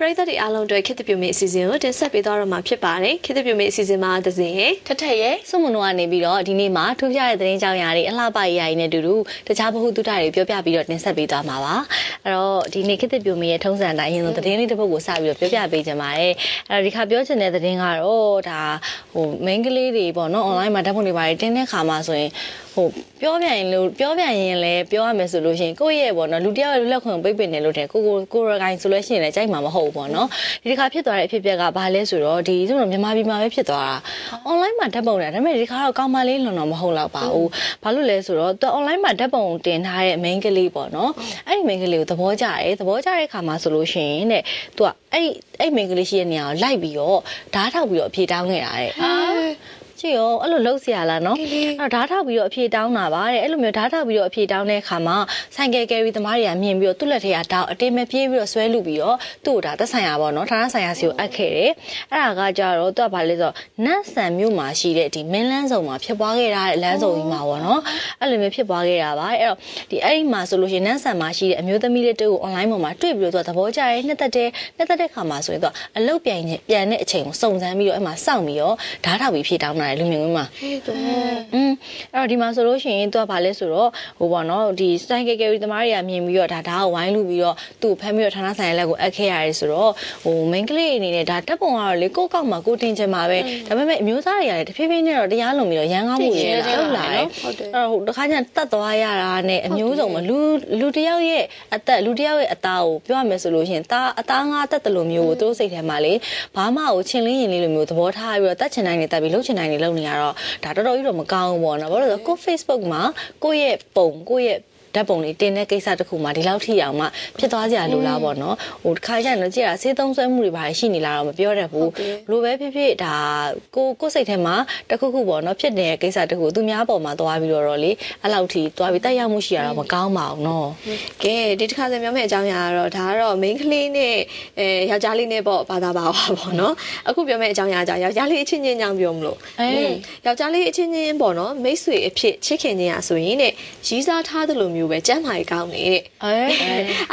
ပရိသတ်တွေအားလုံးအတွက်ခေတ်သပြုမိအစီအစဉ်ကိုတင်ဆက်ပေးသွားတော့မှာဖြစ်ပါတယ်ခေတ်သပြုမိအစီအစဉ်မှာသစဉ်ရဲ့ထထရဲ့စုံမနိုကနေပြီးတော့ဒီနေ့မှာထူးခြားတဲ့သတင်းကြောင်းရာတွေအလှပရာတွေနဲ့အတူတူတခြားဗဟုသုတတွေပြောပြပြီးတော့တင်ဆက်ပေးသွားမှာပါအဲ့တော့ဒီနေ့ခေတ်သပြိုမီရဲ့ထုံးစံတိုင်းရင်းဆုံးသတင်းလေးတစ်ပုဒ်ကိုစပြီးတော့ပြောပြပေးကြပါမယ်အဲ့တော့ဒီခါပြောချင်တဲ့သတင်းကတော့ဒါဟို main ကလေးတွေပေါ့နော် online မှာဓာတ်ပုံတွေပါတယ်တင်းတဲ့ခါမှာဆိုရင်ဟိုပြောပြရင်လို့ပြောပြရင်လည်းပြောရမယ်ဆိုလို့ရှိရင်ကိုယ့်ရဲ့ပေါ့နော်လူတစ်ယောက်ရဲ့လက်ခွင့်ပိတ်ပင်နေလို့တဲ့ကိုကိုကိုရကိုင်းဆိုလို့ရှိရင်လည်းကြိုက်မှာမဟုတ်ဘူးပေါ့နော်ဒီတစ်ခါဖြစ်သွားတဲ့အဖြစ်အပျက်ကဘာလဲဆိုတော့ဒီဆိုတော့မြန်မာပြည်မှာပဲဖြစ်သွားတာ online မှာဓာတ်ပုံတယ်ဒါပေမဲ့ဒီခါတော့ကောင်းမလေးလွန်တော့မဟုတ်တော့ပါဘူးဘာလို့လဲဆိုတော့သူ online မှာဓာတ်ပုံတင်ထားတဲ့ main ကလေးပေါ့နော်အဲ့ဒီ main ကလေးကိုသဘောကျတယ်သဘောကျတဲ့ခါမှာဆိုလို့ရှိရင်တဲ့သူကအဲ့ဒီအဲ့ main ကလေးရှိတဲ့နေရာကိုလိုက်ပြီးတော့ဓာတ်ထောက်ပြီးတော့အဖြေတောင်းနေတာတဲ့ အာကြည့်ရောအဲ့လိုလှုပ်เสียလားနော်အဲ့တော့ဓာတ်ထောက်ပြီးတော့အဖြေတောင်းတာပါတဲ့အဲ့လိုမျိုးဓာတ်ထောက်ပြီးတော့အဖြေတောင်းတဲ့အခါမှာဆိုင်ကယ်ကယ်ရီသမားတွေကမြင်ပြီးတော့သူ့လက်ထဲကတောင်းအတင်းမပြေးပြီးတော့ဆွဲလူပြီးတော့သူ့ကိုဒါသက်ဆိုင်ရာပေါ့နော်ဌာနဆိုင်ရာစီကိုအပ်ခဲ့တယ်အဲ့ဒါကကြတော့သူကဘာလဲဆိုတော့နတ်ဆန်မြို့မှာရှိတဲ့ဒီမင်းလန်းဆောင်မှာဖြစ်ပွားခဲ့တာတဲ့လမ်းဆောင်ကြီးမှာပေါ့နော်အဲ့လိုမျိုးဖြစ်ပွားခဲ့တာပါအဲ့တော့ဒီအဲ့ဒီမှာဆိုလို့ရှိရင်နတ်ဆန်မှာရှိတဲ့အမျိုးသမီးလေးတူကို online ပေါ်မှာတွေ့ပြီးတော့သူကသဘောကျရဲနှစ်သက်တဲ့နှစ်သက်တဲ့ခါမှာဆိုရင်သူကအလုတ်ပြန်ပြန်တဲ့အချိန်ကိုစုံစမ်းပြီးတော့အဲ့မှာစောင့်ပြီးတော့ဓာတ်ထောက်ပြီးဖြေတောင်းတာ တယ်လူမြင်ကွင်းမှာဟေးတော်อืมအဲ့တော့ဒီမှာဆိုလို့ရှိရင်သူကဘာလဲဆိုတော့ဟိုပေါ့နော်ဒီ sign gallery တမားတွေကမြင်ပြီးတော့ဒါဒါကိုဝိုင်းလူပြီးတော့သူ့ဖမ်းပြီးတော့ဌာနဆိုင်ရာလက်ကိုအပ်ခဲ့ရတယ်ဆိုတော့ဟို main ကလေးအနေနဲ့ဒါတက်ပုံကတော့လေကိုယ့်ကောက်မှာကိုတင်ချင်မှာပဲဒါပေမဲ့အမျိုးသားတွေကလည်းတဖြည်းဖြည်းနဲ့တော့တရားလုံပြီးတော့ရန်ကောင်းမှုတွေလောက်လာတယ်ဟုတ်တယ်အဲ့တော့ဟိုတခါကျတတ်သွားရတာနဲ့အမျိုးစုံမလူလူတယောက်ရဲ့အသက်လူတယောက်ရဲ့အသားကိုပြောရမယ်ဆိုလို့ရှိရင်ဒါအသားငါတတ်တယ်လို့မျိုးကိုသူတို့စိတ်ထဲမှာလေဘာမှကိုချင်းလင်းရင်လေးလိုမျိုးသဘောထားပြီးတော့တတ်ချင်နိုင်နေတတ်ပြီးလှုပ်ချင်နိုင်နေလှုပ်နေရတော့ဒါတော်တော်ကြီးတော့မကောင်းဘူးပေါ့နော်ဘာလို့လဲဆိုတော့ကိုယ့် Facebook မှာကိုယ့်ရဲ့ပုံကိုယ့်ရဲ့ ဓာတ်ပုံလေးတင်တဲ့ကိစ္စတစ်ခုမှာဒီလောက်ထိအောင်မှဖြစ်သွားကြရလို့လားပေါ့နော်ဟိုတစ်ခါကျရင်တော့ကြည့်တာစေးသုံးဆွဲမှုတွေဘာရှိနေလားတော့မပြောတတ်ဘူးလိုပဲဖြစ်ဖြစ်ဒါကိုကိုစိတ်ထဲမှာတစ်ခုခုပေါ့နော်ဖြစ်နေတဲ့ကိစ္စတစ်ခုသူများပေါ်မှာသွားပြီးတော့လေအဲ့လောက်ထိသွားပြီးတက်ရောက်မှုရှိရတော့မကောင်းပါဘူးနော်ကဲဒီတစ်ခါစပြောမယ့်အကြောင်းအရာကတော့ဒါကတော့ main ကလေးနဲ့အဲယောက်ျားလေးနဲ့ပေါ့ဘာသာပါပါပေါ့နော်အခုပြောမယ့်အကြောင်းအရာကြောင့်ယောက်ျားလေးအချင်းချင်းကြောင့်ပြောမလို့အဲယောက်ျားလေးအချင်းချင်းပေါ့နော်မိတ်ဆွေအဖြစ်ချစ်ခင်ခြင်းอ่ะဆိုရင်ねရီးစားထားသလိုမျိုးပဲကြမ်းမာရေးကောင်းနေတဲ့အဲ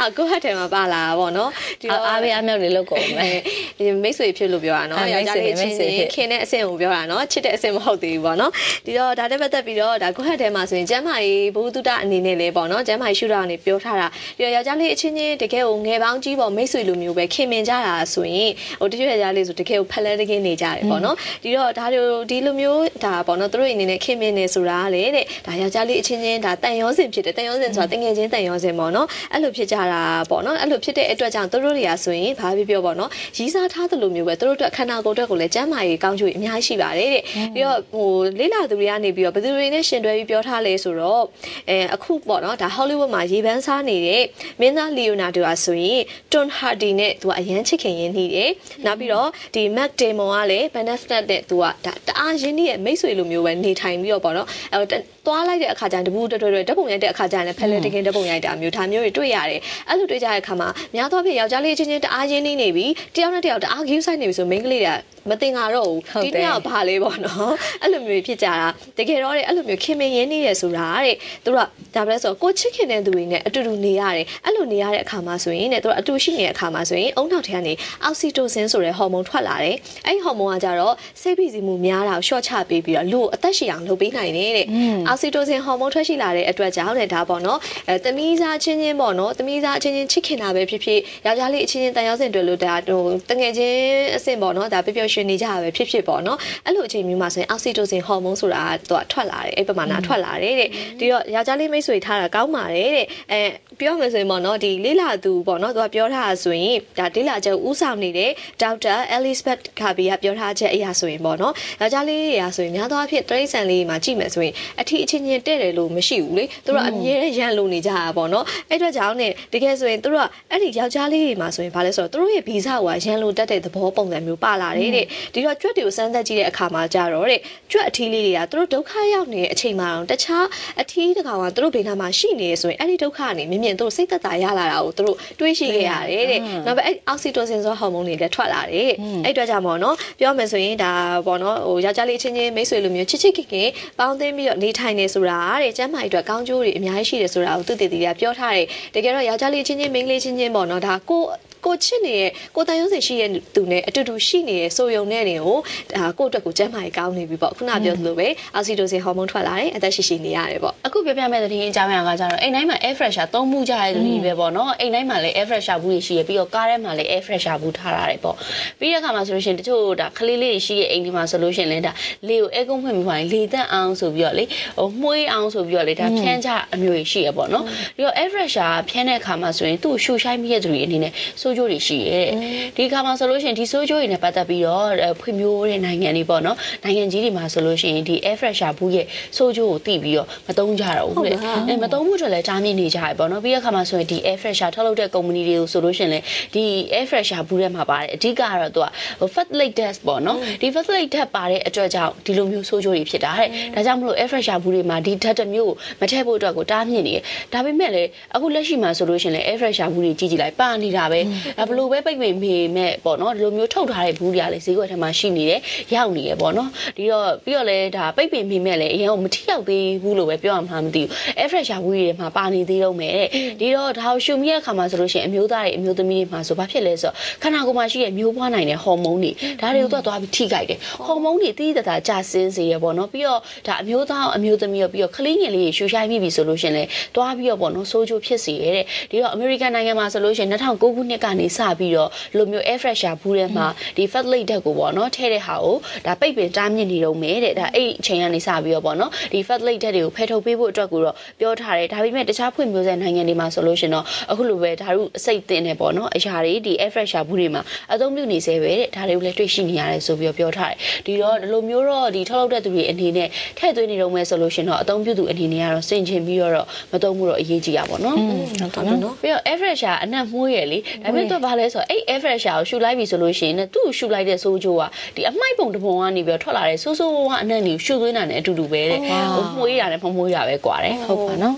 အာကိုဟတ်တယ်မှာပါလာတာပေါ့နော်ဒီအားပေးအားမြောက်တွေလုပ်ကုန်မယ်အဲမိတ်ဆွေဖြစ်လို့ပြောတာနော်အဲယောက်ျားလေးအမိချင်းတ်ဆွေချင်းဖြစ်ခင်တဲ့အဆင့်ကိုပြောတာနော်ချစ်တဲ့အဆင့်မဟုတ်သေးဘူးပေါ့နော်ဒီတော့ဒါတက်ပတ်သက်ပြီးတော့ဒါကိုဟတ်တယ်မှာဆိုရင်ကျမ်းမာရေးဘုသူတအနေနဲ့လည်းပေါ့နော်ကျမ်းမာရေးရှုထောင့်ကနေပြောထားတာဒီတော့ယောက်ျားလေးအချင်းချင်းတကယ်ကိုငယ်ပေါင်းကြီးပေါ့မိတ်ဆွေလိုမျိုးပဲခင်မင်ကြတာဆိုရင်ဟိုတချို့ယောက်ျားလေးဆိုတကယ်ကိုဖက်လဲတကယ်နေကြတယ်ပေါ့နော်ဒီတော့ဒါလိုဒီလိုမျိုးဒါပေါ့နော်သူတို့အနေနဲ့ခင်မင်နေဆိုတာလေတဲ့ဒါယောက်ျားလေးအချင်းချင်းဒါတန်ရောစင်ဖြစ်တယ်တန်ရောစင်ဆိုတာတငယ်ချင်းတန်ရောစင်ပေါ့နော်အဲ့လိုဖြစ်ကြတာပေါ့နော်အဲ့လိုဖြစ်တဲ့အတွက်ကြောင့်သူတို့တွေကဆိုရင်ဘာဖြစ်ပြောပေါ့နော်ရီးစားထားသလိုမျိုးပဲသူတို့အတွက်ခန္ဓာကိုယ်အတွက်ကိုလည်းကျန်းမာရေးကောင်းကျိုးအများကြီးရှိပါတယ်တဲ့ပြီးတော့ဟိုလေးလာသူတွေကနေပြီးတော့ဘယ်သူတွေနဲ့ရှင်တွဲပြီးပြောထားလဲဆိုတော့အဲအခုပေါ့နော်ဒါဟောလိဝုဒ်မှာရေပန်းစားနေတဲ့မင်းသားလီယိုနာဒိုကဆိုရင်တွန်ဟာဒီနဲ့သူကအရန်ချစ်ခင်ရင်းနှီးတယ်နောက်ပြီးတော့ဒီမက်ဒေမွန်ကလည်းဘန်နက်ဖလက်နဲ့သူကဒါတအားရင်းနှီးရဲ့မိတ်ဆွေလိုမျိုးပဲနေထိုင်ပြီးတော့ပေါ့နော်အဲသွားလိုက်တဲ့အခါကျရင်တပူးတွဲတွဲတွဲဓာတ်ပုံရိုက်တဲ့အခါကျရင်လည်းဖက်လက်တကင်ဓာတ်ပုံရိုက်တာမျိုးဒါမျိုးတွေတွေ့ရတယ်အဲ့လိုတွေ့ကြတဲ့အခါမှာများသောအားဖြင့်ယောက်ျားလေးချင်းချင်းတအားရင်းနှီးနေပြီတယောက်နဲ့တယောက်တအား view site နေပြီဆိုမိန်းကလေးတွေက မတင်ကြတော့ဘူးဟုတ်ဒီတယ်နေ့ကဘာလဲပေါ့နော်အဲ့လိုမျိုးဖြစ်ကြတာတကယ်တော့တဲ့အဲ့လိုမျိုးခင်မင်ရင်းနေရဆိုတာတဲ့သူတို့ကဒါပဲဆိုကိုချစ်ခင်တဲ့သူတွေနဲ့အတူတူနေရတယ်အဲ့လိုနေရတဲ့အခါမှာဆိုရင်တဲ့သူတို့အတူရှိနေတဲ့အခါမှာဆိုရင်အုံနောက်ထဲကနေအောက်ဆီတိုစင်ဆိုတဲ့ဟော်မုန်းထွက်လာတယ်အဲ့ဒီဟော်မုန်းကကြတော့စိတ်ဖိစီးမှုများတာကိုရှော့ချပေးပြီးတော့လူကိုအသက်ရှည်အောင်လုပ်ပေးနိုင်တယ်တဲ့အောက်ဆီတိုစင်ဟော်မုန်းထွက်ရှိလာတဲ့အတွက်ကြောင့်တဲ့ဒါပေါ့နော်အဲသမီးစားချင်းချင်းပေါ့နော်သမီးစားချင်းချင်းချစ်ခင်တာပဲဖြစ်ဖြစ်ယောက်ျားလေးအချင်းချင်းတန်ရောက်စင်တွေ့လို့ဒါဟိုတငယ်ချင်းအဆင့်ပေါ့နော်ဒါပျော်ပျော်ရွှင်နေကြတာပဲဖြစ်ဖြစ်ပေါ့နော်အဲ့လိုအချိန်မျိုးမှာဆိုရင်အောက်ဆီတိုစင်ဟော်မုန်းဆိုတာကသူကထွက်လာတယ်အဲ့ပမာဏထွက်လာတယ်တဲ့ဒီတော့ယောက်ျားလေးမိတ်ဆွေထားတာကောင်းပါတယ်တဲ့အဲပြောမယ်ဆိုရင်ပေါ့နော်ဒီလေးလာသူပေါ့နော်သူကပြောထားတာဆိုရင်ဒါလေးလာချက်ဦးဆောင်နေတဲ့ဒေါက်တာအဲလစ်ဘတ်ခါဘီကပြောထားချက်အရာဆိုရင်ပေါ့နော်ယောက်ျားလေးတွေကဆိုရင်များသောအားဖြင့်တရိတ်ဆန်လေးမှာကြည့်မယ်ဆိုရင်အထီးအချင်းချင်းတဲ့တယ်လို့မရှိဘူးလေသူတို့ကအမြဲတမ်းရန်လို့နေကြတာပေါ့နော်အဲ့အတွက်ကြောင့်ねတကယ်ဆိုရင်သူတို့ကအဲ့ဒီယောက်ျားလေးတွေမှာဆိုရင်ဘာလဲဆိုတော့သူတို့ရဲ့ဗီဇကရန်လို့တက်တဲ့သဘောပုံစံမျိုးပါလာတယ်တဲ့ဒီတော့ကြွက်တွေကိုစမ်းသပ်ကြည့်တဲ့အခါမှာကြတော့တဲ့ကြွက်အထီးလေးတွေကသူတို့ဒုက္ခရောက်နေတဲ့အချိန်မှာတော့တခြားအထီးတစ်ခါကသူတို့ဘေးနားမှာရှိနေရဆိုရင်အဲ့ဒီဒုက္ခကနေမြင်မြင်သူတို့စိတ်သက်သာရလာတာကိုသူတို့တွေးရှိခဲ့ရတယ်တဲ့နောက်ပဲအဲ့အောက်ဆီတိုစင်ဆိုဟော်မုန်းတွေလည်းထွက်လာတယ်အဲ့အတွက်ကြောင့်ပေါ့နော်ပြောမယ်ဆိုရင်ဒါပေါ့နော်ဟိုယောက်ျားလေးအချင်းချင်းမိတ်ဆွေလိုမျိုးချစ်ချစ်ခင်ခင်ပေါင်းသိမ်းပြီးတော့နေထိုင်နေဆိုတာတဲ့ကျမ်းမာရေးအတွက်ကောင်းကျိုးတွေအများကြီးရှိတယ်ဆိုတာကိုသူတည်တည်ကပြောထားတယ်တကယ်တော့ယောက်ျားလေးအချင်းချင်းမိန်းကလေးချင်းချင်းပေါ့နော်ဒါကိုကိုချစ်နေတဲ့ကိုတန်ရုံးစင်ရှိရဲ့သူနဲ့အတူတူရှိနေတဲ့ဆိုယုံနဲ့နေကိုဒါကိုယ့်အတွက်ကိုကျန်းမာရေးကောင်းနေပြီပေါ့ခုနပြောသလိုပဲအောက်ဆီတိုစင်ဟော်မုန်းထွက်လာတယ်အသက်ရှိရှိနေရတယ်ပေါ့အခုပြောပြမယ့်သတင်းအကြောင်းအရာကကြတော့အိမ်တိုင်းမှာ air fresher သုံးမှုကြတဲ့သူတွေပဲပေါ့နော်အိမ်တိုင်းမှာလည်း air fresher ဘူးတွေရှိရပြီးတော့ကားထဲမှာလည်း air fresher ဘူးထားရတယ်ပေါ့ပြီးတဲ့အခါမှာဆိုလို့ရှိရင်တချို့ဒါခလေးလေးတွေရှိရဲ့အိမ်ဒီမှာဆိုလို့ရှိရင်လည်းဒါလေကို air ကုန်းဖွင့်ပြီးပါရင်လေတက်အောင်ဆိုပြီးတော့လေဟိုမှုေးအောင်ဆိုပြီးတော့လေဒါဖြန်းချအမျိုးကြီးရှိရပေါ့နော်ပြီးတော့ air fresher ဖြန်းတဲ့အခါမှာဆိုရင်သူ့ကိုရှူရှိုင်းမိတဲ့သူတွေအနေနဲ့စိုးကြိုးတွေရှိရဲ့ဒီအခါမှာဆိုလို့ရှိရင်ဒီစိုးကြိုးတွေနဲ့ပတ်သက်ပြီးတော့ဖွံ့ဖြိုးတဲ့နိုင်ငံတွေပေါ့နော်နိုင်ငံကြီးတွေမှာဆိုလို့ရှိရင်ဒီ air fresher ဘူးရဲ့စိုးကြိုးကိုတိပြီးတော့မသုံးကြတော့ဘူးလေအဲမသုံးဖို့အတွက်လည်းတားမြစ်နေကြရပေါ့နော်ပြီးတဲ့အခါမှာဆိုရင်ဒီ air fresher ထုတ်လုပ်တဲ့ company တွေကိုဆိုလို့ရှိရင်လေဒီ air fresher ဘူးထဲမှာပါတယ်အဓိကကတော့သူက fertility test ပေါ့နော်ဒီ fertility test ပါတဲ့အတွက်ကြောင့်ဒီလိုမျိုးစိုးကြိုးတွေဖြစ်တာတဲ့ဒါကြောင့်မလို့ air fresher ဘူးတွေမှာဒီ data မျိုးကိုမထည့်ဖို့အတွက်ကိုတားမြစ်နေတယ်ဒါပေမဲ့လည်းအခုလက်ရှိမှာဆိုလို့ရှိရင်လေ air fresher ဘူးတွေကြီးကြီးလိုက်ပါနေတာပဲဘယ်လိုပဲပိတ်ပင်ပေမဲ့ပေါ့နော်ဒီလိုမျိုးထုတ်ထားတဲ့ဘူးတွေကလေဈေးကွက်ထဲမှာရှိနေတယ်ရောက်နေရပေါ့နော်ဒီတော့ပြီးတော့လည်းဒါပိတ်ပင်ပေမဲ့လည်းအရင်ကမထိရောက်သေးဘူးလို့ပဲပြောရမှာမသိဘူး air fresher ဘူးတွေမှာပါနေသေးတော့မယ်တဲ့ဒီတော့ဒါကိုရှုံမိတဲ့အခါမှာဆိုလို့ရှိရင်အမျိုးသားတွေအမျိုးသမီးတွေမှာဆိုဘာဖြစ်လဲဆိုတော့ခန္ဓာကိုယ်မှာရှိတဲ့မျိုးပွားနိုင်တဲ့ဟော်မုန်းတွေဒါတွေကိုတော့သွားပြီးထိကြိုက်တယ်ဟော်မုန်းတွေတိတိတသာကျဆင်းစေရပေါ့နော်ပြီးတော့ဒါအမျိုးသားအမျိုးသမီးရောပြီးတော့ကလေးငယ်လေးရှူရှိုင်းမိပြီဆိုလို့ရှိရင်လေသွားပြီးတော့ပေါ့နော်ဆိုးချိုးဖြစ်စေရတဲ့ဒီတော့အမေရိကန်နိုင်ငံမှာဆိုလို့ရှိရင်2009ခုနှစ်ကနေစပြီးတော့လိုမျိုး air fresher ဘူးထဲမှာဒီ fat late တက်ကိုပေါ့နော်ထဲတဲ့ဟာကိုဒါပိတ်ပင်တားမြစ်နေတော့မယ်တဲ့ဒါအဲ့အချိန်ကနေစပြီးတော့ပေါ့နော်ဒီ fat late တက်တွေကိုဖယ်ထုတ်ပေးဖို့အတွက်ကိုတော့ပြောထားတယ်ဒါပေမဲ့တခြားဖွံ့ဖြိုးဆဲနိုင်ငံတွေမှာဆိုလို့ရှိရင်တော့အခုလိုပဲဒါတို့အစိတ်တင်နေပေါ့နော်အရာတွေဒီ air fresher ဘူးတွေမှာအသုံးပြုနေစေပဲတဲ့ဒါတွေကိုလည်းတွေ့ရှိနေရတယ်ဆိုပြီးတော့ပြောထားတယ်ဒီတော့ဒီလိုမျိုးတော့ဒီထုတ်လုပ်တဲ့သူတွေအနေနဲ့ထည့်သွင်းနေတော့မယ်ဆိုလို့ရှိရင်တော့အသုံးပြုသူအနေနဲ့ကတော့စင်ချင်ပြီးတော့မသုံးမှုတော့အရေးကြီးတာပေါ့နော်ဟုတ်တယ်နော်ပြီးတော့ air fresher အနံ့မှုရယ်လေဒါပေမဲ့သူကဘာလဲဆိုတော့အဲ့ air fresher ကိုရှူလိုက်ပြီဆိုလို့ရှိရင်သူ့ကိုရှူလိုက်တဲ့ဆိုးချိုးကဒီအမိုက်ပုံတစ်ပုံကနေပြီးတော့ထွက်လာတဲ့ဆိုးဆိုးကအနံ့တွေကိုရှူသွင်းတာနဲ့အတူတူပဲတဲ့ဟိုမှုရတာနဲ့ဖုံမှုရတာပဲကွာတယ်ဟုတ်ပါနော်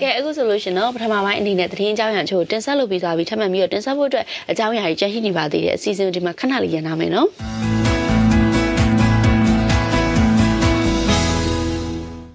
ကဲအခုဆိုလို့ရှင်တော့ပထမပိုင်းအနေနဲ့သတင်းအကြောင်းအရာချို့တင်ဆက်လုပ်ပြီးသွားပြီထပ်မံပြီးတော့တင်ဆက်ဖို့အတွက်အကြောင်းအရာကြီးကြန့်ရှိနေပါသေးတယ်အစီအစဉ်ဒီမှာခဏလေးရန်နာမယ်နော်